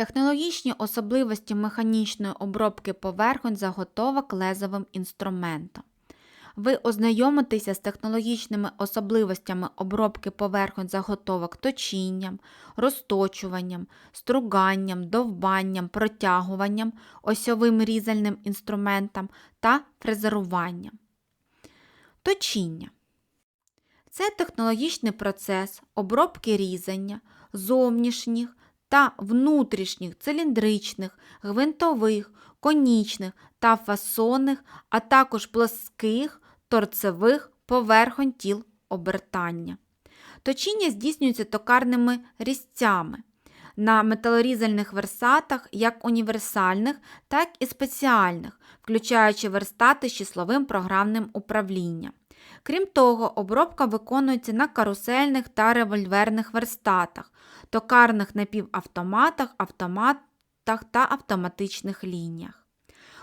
Технологічні особливості механічної обробки поверхонь заготовок лезовим інструментом. Ви ознайомитеся з технологічними особливостями обробки поверхонь заготовок точінням, розточуванням, струганням, довбанням, протягуванням, осьовим різальним інструментом та фрезеруванням. Точіння. Це технологічний процес обробки різання зовнішніх та внутрішніх циліндричних, гвинтових, конічних та фасонних, а також плоских торцевих поверхонь тіл обертання. Точіння здійснюється токарними різцями на металорізальних верстатах як універсальних, так і спеціальних, включаючи верстати з числовим програмним управлінням. Крім того, обробка виконується на карусельних та револьверних верстатах, токарних напівавтоматах, автоматах та автоматичних лініях.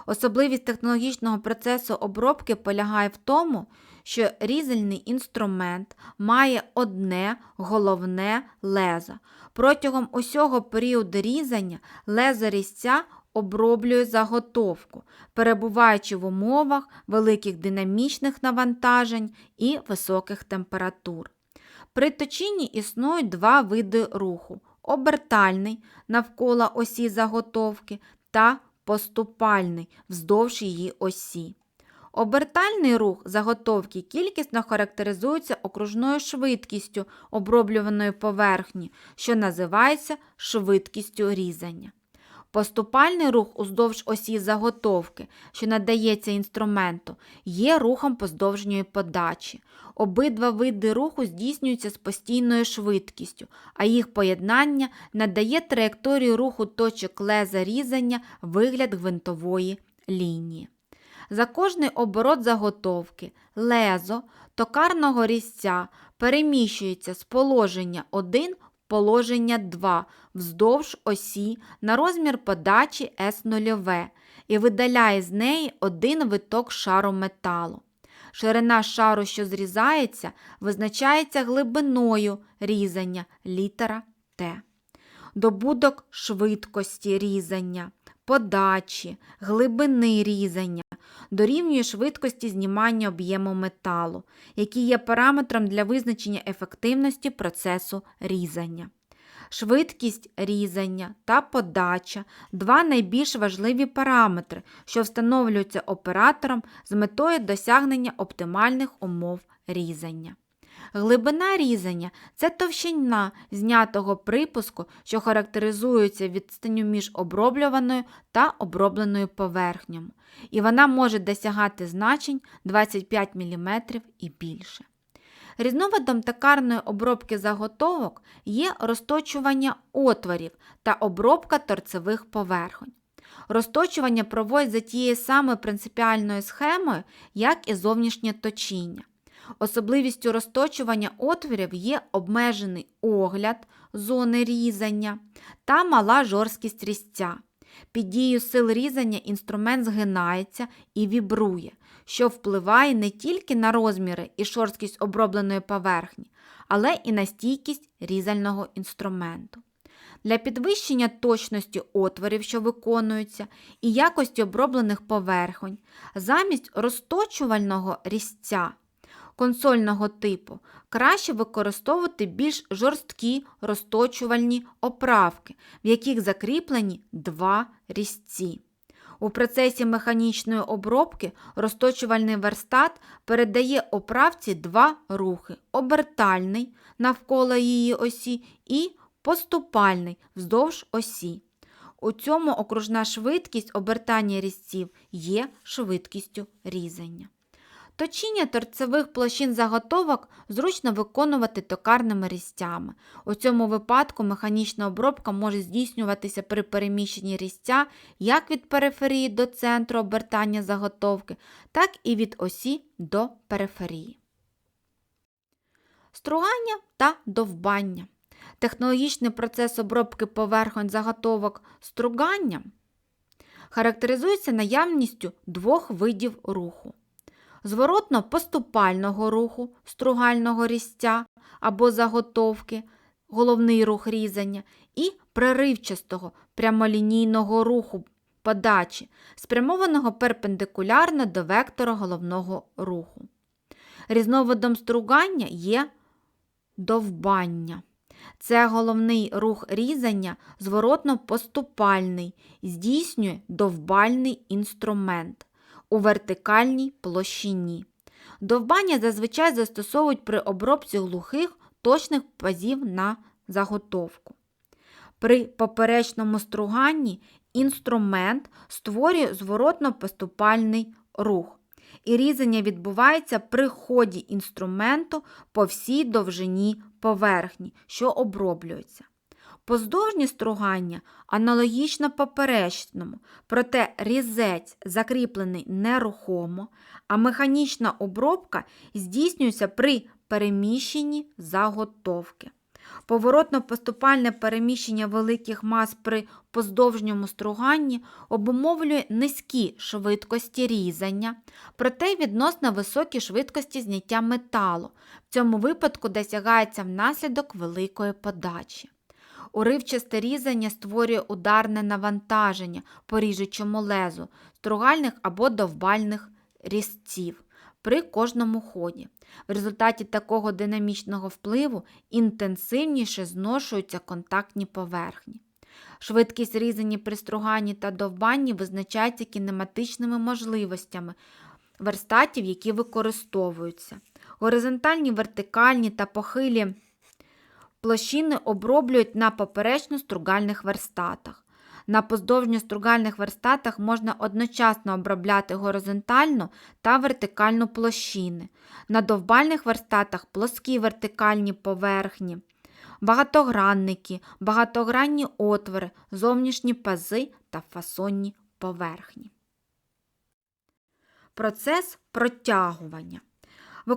Особливість технологічного процесу обробки полягає в тому, що різальний інструмент має одне головне лезо. Протягом усього періоду різання лезо різця оброблює заготовку, перебуваючи в умовах великих динамічних навантажень і високих температур. При точінні існують два види руху: обертальний навколо осі заготовки та поступальний вздовж її осі. Обертальний рух заготовки кількісно характеризується окружною швидкістю оброблюваної поверхні, що називається швидкістю різання. Поступальний рух уздовж осі заготовки, що надається інструменту, є рухом поздовжньої подачі. Обидва види руху здійснюються з постійною швидкістю, а їх поєднання надає траєкторії руху точок леза різання вигляд гвинтової лінії. За кожний оборот заготовки лезо токарного різця переміщується з положення 1 в положення 2 вздовж осі на розмір подачі С0 і видаляє з неї один виток шару металу. Ширина шару, що зрізається, визначається глибиною різання літера Т. Добудок швидкості різання, подачі, глибини різання дорівнює швидкості знімання об'єму металу, який є параметром для визначення ефективності процесу різання. Швидкість різання та подача два найбільш важливі параметри, що встановлюються оператором з метою досягнення оптимальних умов різання. Глибина різання це товщина знятого припуску, що характеризується відстанню між оброблюваною та обробленою поверхнями, і вона може досягати значень 25 мм і більше. Різновидом токарної обробки заготовок є розточування отворів та обробка торцевих поверхонь. Розточування проводять за тією самою принципіальною схемою, як і зовнішнє точіння. Особливістю розточування отворів є обмежений огляд зони різання та мала жорсткість різця. Під дією сил різання інструмент згинається і вібрує, що впливає не тільки на розміри і шорсткість обробленої поверхні, але і на стійкість різального інструменту. Для підвищення точності отворів, що виконуються, і якості оброблених поверхонь, замість розточувального різця консольного типу краще використовувати більш жорсткі розточувальні оправки, в яких закріплені два різці. У процесі механічної обробки розточувальний верстат передає оправці два рухи обертальний навколо її осі і поступальний вздовж осі. У цьому окружна швидкість обертання різців є швидкістю різання. Точіння торцевих площин заготовок зручно виконувати токарними різцями. У цьому випадку механічна обробка може здійснюватися при переміщенні різця як від периферії до центру обертання заготовки, так і від осі до периферії. Стругання та довбання. Технологічний процес обробки поверхонь заготовок струганням характеризується наявністю двох видів руху зворотно-поступального руху стругального різця або заготовки головний рух різання, і преривчастого прямолінійного руху подачі, спрямованого перпендикулярно до вектора головного руху. Різновидом стругання є довбання. Це головний рух різання зворотно-поступальний, здійснює довбальний інструмент у вертикальній площині. Довбання зазвичай застосовують при обробці глухих точних пазів на заготовку. При поперечному струганні інструмент створює зворотно-поступальний рух, і різання відбувається при ході інструменту по всій довжині поверхні, що оброблюється. Поздовжні стругання аналогічно поперечному, проте різець закріплений нерухомо, а механічна обробка здійснюється при переміщенні заготовки. Поворотно-поступальне переміщення великих мас при поздовжньому струганні обумовлює низькі швидкості різання, проте відносно високі швидкості зняття металу. В цьому випадку досягається внаслідок великої подачі. Уривчасте різання створює ударне навантаження по ріжучому лезу, стругальних або довбальних різців при кожному ході. В результаті такого динамічного впливу інтенсивніше зношуються контактні поверхні. Швидкість різання при струганні та довбанні визначається кінематичними можливостями верстатів, які використовуються. Горизонтальні, вертикальні та похилі площини оброблюють на поперечно-стругальних верстатах. На поздовжньо-стругальних верстатах можна одночасно обробляти горизонтальну та вертикальну площини. На довбальних верстатах плоскі вертикальні поверхні, багатогранники, багатогранні отвори, зовнішні пази та фасонні поверхні. Процес протягування.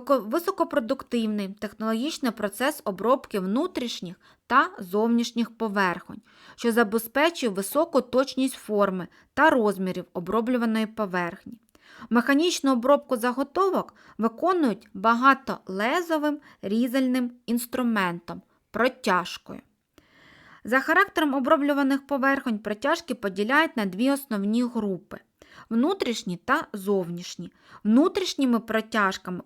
Високопродуктивний технологічний процес обробки внутрішніх та зовнішніх поверхонь, що забезпечує високу точність форми та розмірів оброблюваної поверхні. Механічну обробку заготовок виконують багатолезовим різальним інструментом протяжкою. За характером оброблюваних поверхонь протяжки поділяють на дві основні групи внутрішні та зовнішні. Внутрішніми протяжками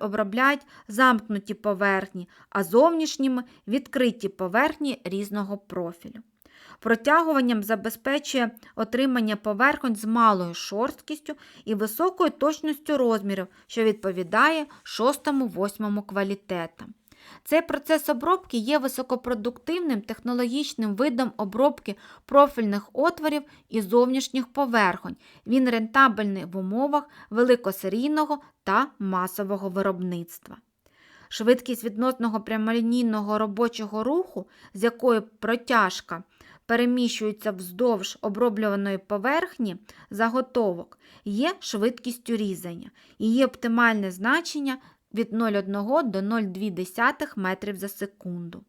обробляють замкнуті поверхні, а зовнішніми відкриті поверхні різного профілю. Протягуванням забезпечує отримання поверхонь з малою шорсткістю і високою точністю розмірів, що відповідає 6-8 квалітетам. Цей процес обробки є високопродуктивним технологічним видом обробки профільних отворів і зовнішніх поверхонь. Він рентабельний в умовах великосерійного та масового виробництва. Швидкість відносного прямолінійного робочого руху, з якою протяжка переміщується вздовж оброблюваної поверхні заготовок, є швидкістю різання. Її оптимальне значення від 0,1 до 0,2 метрів за секунду.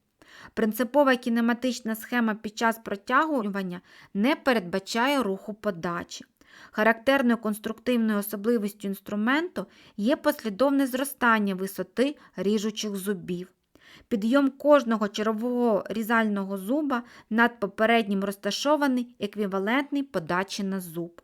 Принципова кінематична схема під час протягування не передбачає руху подачі. Характерною конструктивною особливістю інструменту є послідовне зростання висоти ріжучих зубів. Підйом кожного червового різального зуба над попереднім розташований еквівалентний подачі на зуб.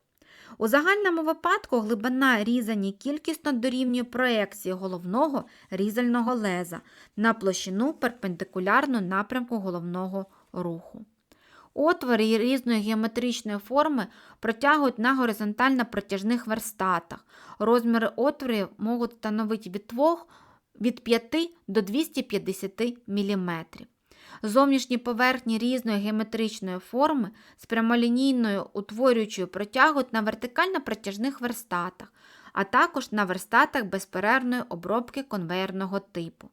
У загальному випадку глибина різання кількісно дорівнює проекції головного різального леза на площину перпендикулярну напрямку головного руху. Отвори різної геометричної форми протягують на горизонтально протяжних верстатах. Розміри отворів можуть становити від 2 від 5 до 250 мм. Зовнішні поверхні різної геометричної форми з прямолінійною утворюючою протягують на вертикально-протяжних верстатах, а також на верстатах безперервної обробки конвейерного типу.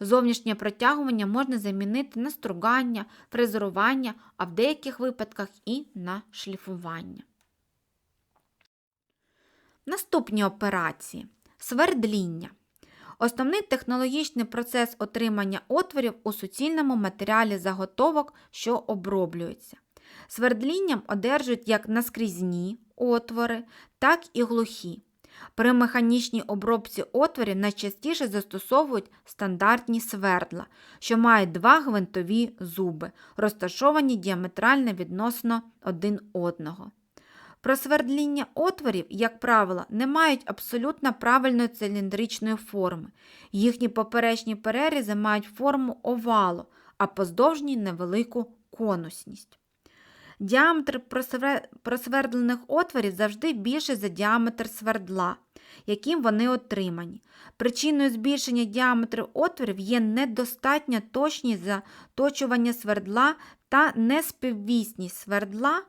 Зовнішнє протягування можна замінити на стругання, фрезерування, а в деяких випадках і на шліфування. Наступні операції свердління. Основний технологічний процес отримання отворів у суцільному матеріалі заготовок, що оброблюються. Свердлінням одержують як наскрізні отвори, так і глухі. При механічній обробці отворів найчастіше застосовують стандартні свердла, що мають два гвинтові зуби, розташовані діаметрально відносно один одного. Просвердління отворів, як правило, не мають абсолютно правильної циліндричної форми. Їхні поперечні перерізи мають форму овалу, а поздовжні невелику конусність. Діаметр просвердлених отворів завжди більший за діаметр свердла, яким вони отримані. Причиною збільшення діаметру отворів є недостатня точність заточування свердла та неспіввісність свердла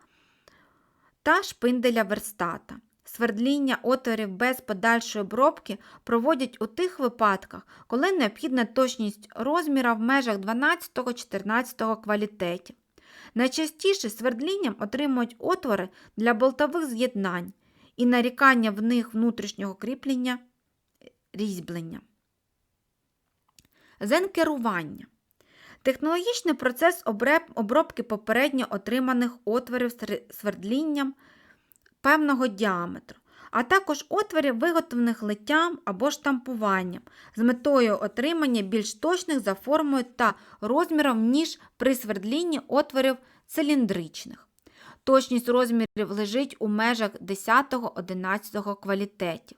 та шпинделя верстата. Свердління отворів без подальшої обробки проводять у тих випадках, коли необхідна точність розміра в межах 12-14 квалітетів. Найчастіше свердлінням отримують отвори для болтових з'єднань і нарікання в них внутрішнього кріплення різьблення. Зенкерування. Технологічний процес обробки попередньо отриманих отворів свердлінням певного діаметру, а також отворів, виготовлених литтям або штампуванням, з метою отримання більш точних за формою та розміром, ніж при свердлінні отворів циліндричних. Точність розмірів лежить у межах 10-11 квалітетів.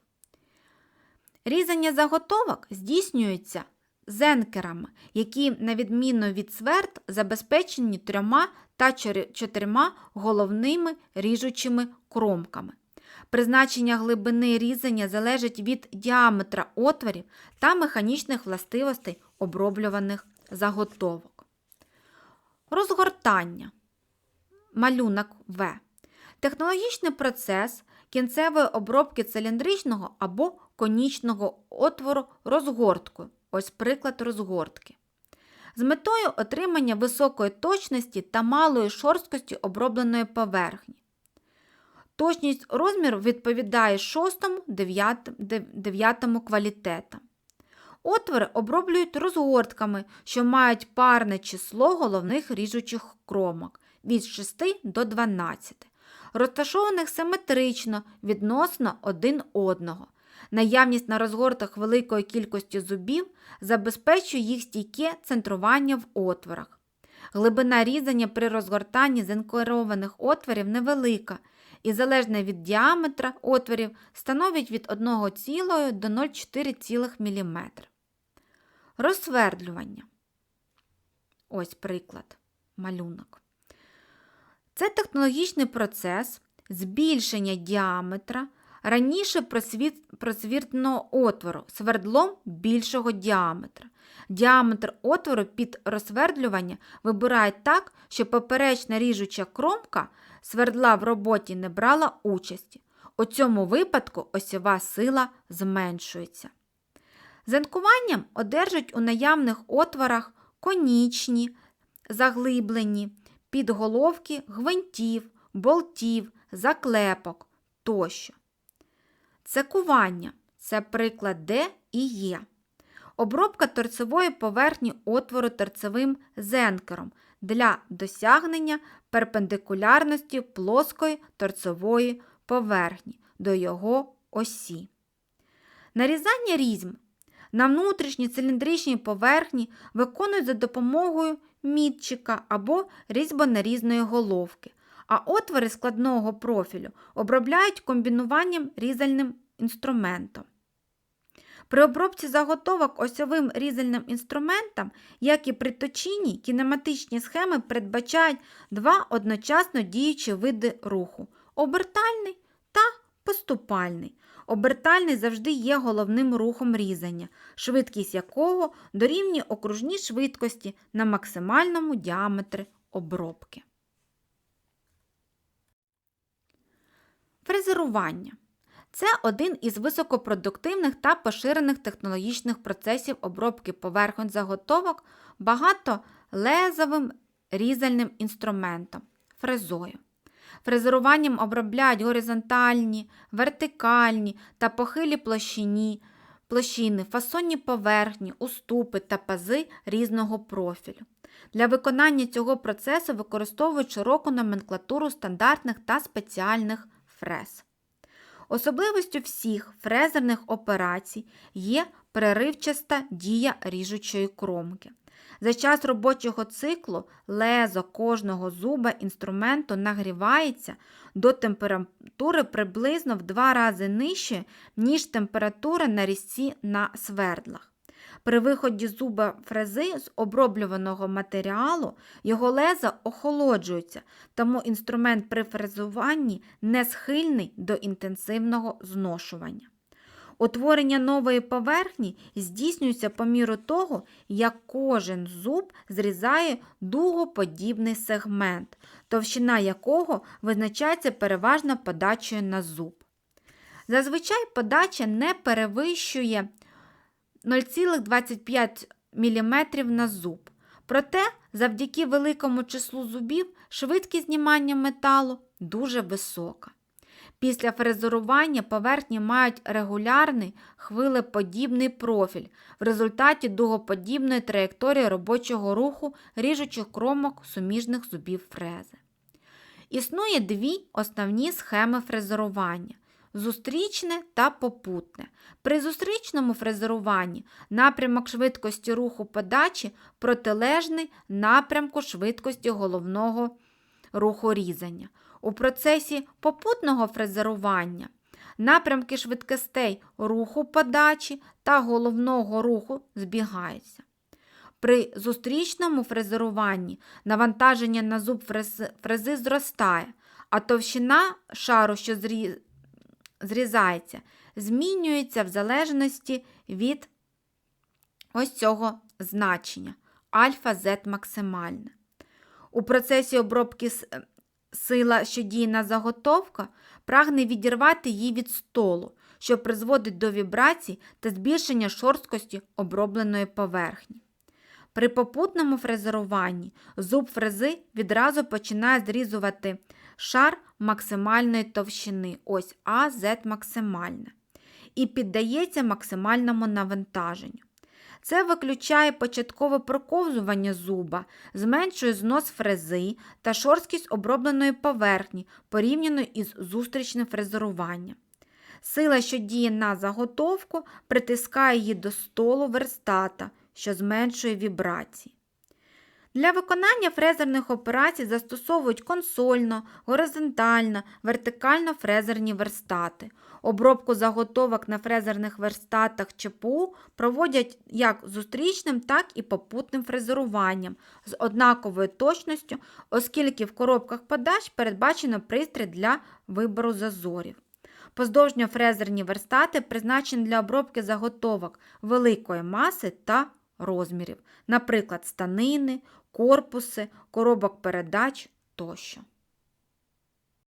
Різання заготовок здійснюється зенкерами, які, на відміну від сверд, забезпечені трьома та чотирма головними ріжучими кромками. Призначення глибини різання залежить від діаметра отворів та механічних властивостей оброблюваних заготовок. Розгортання. Малюнок В. Технологічний процес кінцевої обробки циліндричного або конічного отвору розгорткою. Ось приклад розгортки. З метою отримання високої точності та малої шорсткості обробленої поверхні. Точність розміру відповідає 6-9 квалітетам. Отвори оброблюють розгортками, що мають парне число головних ріжучих кромок від 6 до 12, розташованих симетрично відносно один одного. Наявність на розгортах великої кількості зубів забезпечує їх стійке центрування в отворах. Глибина різання при розгортанні зенкерованих отворів невелика і залежно від діаметра отворів становить від 1,0 до 0,4 мм. Розсвердлювання. Ось приклад, малюнок. Це технологічний процес збільшення діаметра раніше просвіртного отвору свердлом більшого діаметра. Діаметр отвору під розсвердлювання вибирають так, щоб поперечна ріжуча кромка свердла в роботі не брала участі. У цьому випадку осьова сила зменшується. Зенкуванням одержать у наявних отворах конічні, заглиблені, підголовки гвинтів, болтів, заклепок тощо. Цекування це приклад Д і Є. Обробка торцевої поверхні отвору торцевим зенкером для досягнення перпендикулярності плоскої торцевої поверхні до його осі. Нарізання різьм на внутрішній циліндричній поверхні виконують за допомогою мітчика або різьбонарізної головки, а отвори складного профілю обробляють комбінуванням різальним інструментом. При обробці заготовок осьовим різальним інструментом, як і при точінні, кінематичні схеми передбачають два одночасно діючі види руху обертальний та поступальний. Обертальний завжди є головним рухом різання, швидкість якого дорівнює окружній швидкості на максимальному діаметрі обробки. Фрезерування це один із високопродуктивних та поширених технологічних процесів обробки поверхонь заготовок багатолезовим різальним інструментом фрезою. Фрезеруванням обробляють горизонтальні, вертикальні та похилі площині, площини, фасонні поверхні, уступи та пази різного профілю. Для виконання цього процесу використовують широку номенклатуру стандартних та спеціальних фрез. Особливістю всіх фрезерних операцій є преривчаста дія ріжучої кромки. За час робочого циклу лезо кожного зуба інструменту нагрівається до температури приблизно в два рази нижче, ніж температура на різці на свердлах. При виході зуба фрези з оброблюваного матеріалу його леза охолоджуються, тому інструмент при фрезуванні не схильний до інтенсивного зношування. Утворення нової поверхні здійснюється по міру того, як кожен зуб зрізає дугоподібний сегмент, товщина якого визначається переважно подачею на зуб. Зазвичай подача не перевищує 0,25 мм на зуб. Проте, завдяки великому числу зубів, швидкість знімання металу дуже висока. Після фрезерування поверхні мають регулярний хвилеподібний профіль в результаті дугоподібної траєкторії робочого руху ріжучих кромок суміжних зубів фрези. Існує дві основні схеми фрезерування зустрічне та попутне. При зустрічному фрезеруванні напрямок швидкості руху подачі протилежний напрямку швидкості головного руху різання. У процесі попутного фрезерування напрямки швидкостей руху подачі та головного руху збігаються. При зустрічному фрезеруванні навантаження на зуб фрези, зростає, а товщина шару, що. Зрізається, змінюється в залежності від ось цього значення альфа Z максимальне. У процесі обробки сила, що діє на заготовка, прагне відірвати її від столу, що призводить до вібрацій та збільшення шорсткості обробленої поверхні. При попутному фрезеруванні зуб фрези відразу починає зрізувати шар максимальної товщини, ось АЗ максимальне, і піддається максимальному навантаженню. Це виключає початкове проковзування зуба, зменшує знос фрези та шорсткість обробленої поверхні порівняно із зустрічним фрезеруванням. Сила, що діє на заготовку, притискає її до столу верстата, що зменшує вібрації. Для виконання фрезерних операцій застосовують консольно, горизонтально, вертикально фрезерні верстати. Обробку заготовок на фрезерних верстатах ЧПУ проводять як зустрічним, так і попутним фрезеруванням з однаковою точністю, оскільки в коробках подач передбачено пристрій для вибору зазорів. Поздовжньо-фрезерні верстати призначені для обробки заготовок великої маси та розмірів, наприклад, станини, корпуси, коробок передач тощо.